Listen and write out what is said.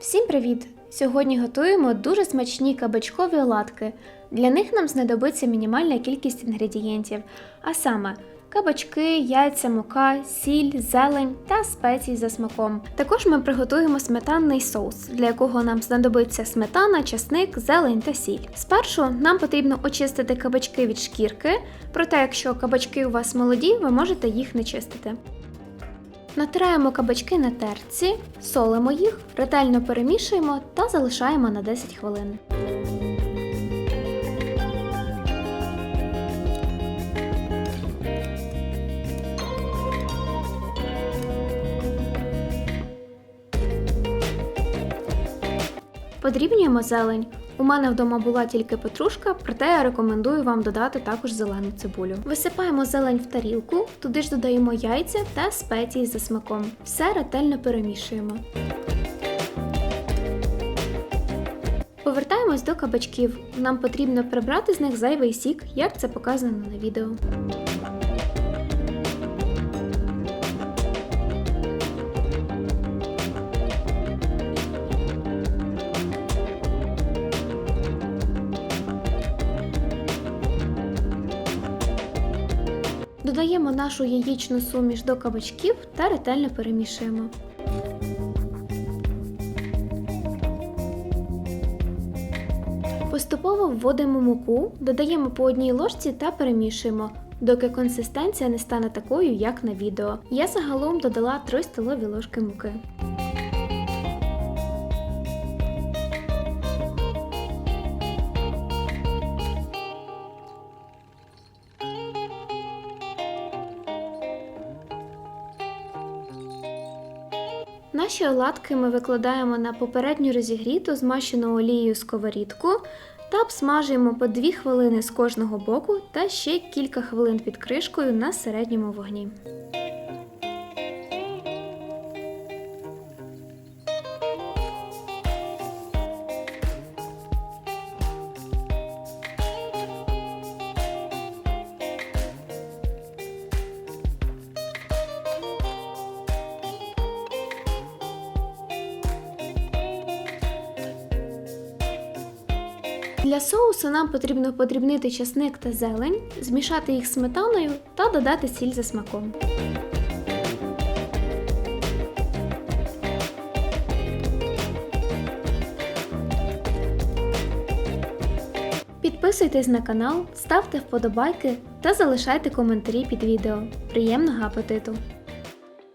Всім привіт! Сьогодні готуємо дуже смачні кабачкові оладки. Для них нам знадобиться мінімальна кількість інгредієнтів, а саме кабачки, яйця, мука, сіль, зелень та спеції за смаком. Також ми приготуємо сметанний соус, для якого нам знадобиться сметана, часник, зелень та сіль. Спершу нам потрібно очистити кабачки від шкірки, проте якщо кабачки у вас молоді, ви можете їх не чистити. Натираємо кабачки на терці, солимо їх, ретельно перемішуємо та залишаємо на 10 хвилин. Подрібнюємо зелень. У мене вдома була тільки петрушка, проте я рекомендую вам додати також зелену цибулю. Висипаємо зелень в тарілку, туди ж додаємо яйця та спеції за смаком. Все ретельно перемішуємо. Повертаємось до кабачків. Нам потрібно прибрати з них зайвий сік, як це показано на відео. Додаємо нашу яєчну суміш до кабачків та ретельно перемішуємо. Поступово вводимо муку, додаємо по одній ложці та перемішуємо, доки консистенція не стане такою, як на відео. Я загалом додала 3 столові ложки муки. Наші оладки ми викладаємо на попередньо розігріту змащену олією сковорідку та обсмажуємо по 2 хвилини з кожного боку та ще кілька хвилин під кришкою на середньому вогні. Для соусу нам потрібно подрібнити часник та зелень, змішати їх з сметаною та додати сіль за смаком. Підписуйтесь на канал, ставте вподобайки та залишайте коментарі під відео. Приємного апетиту!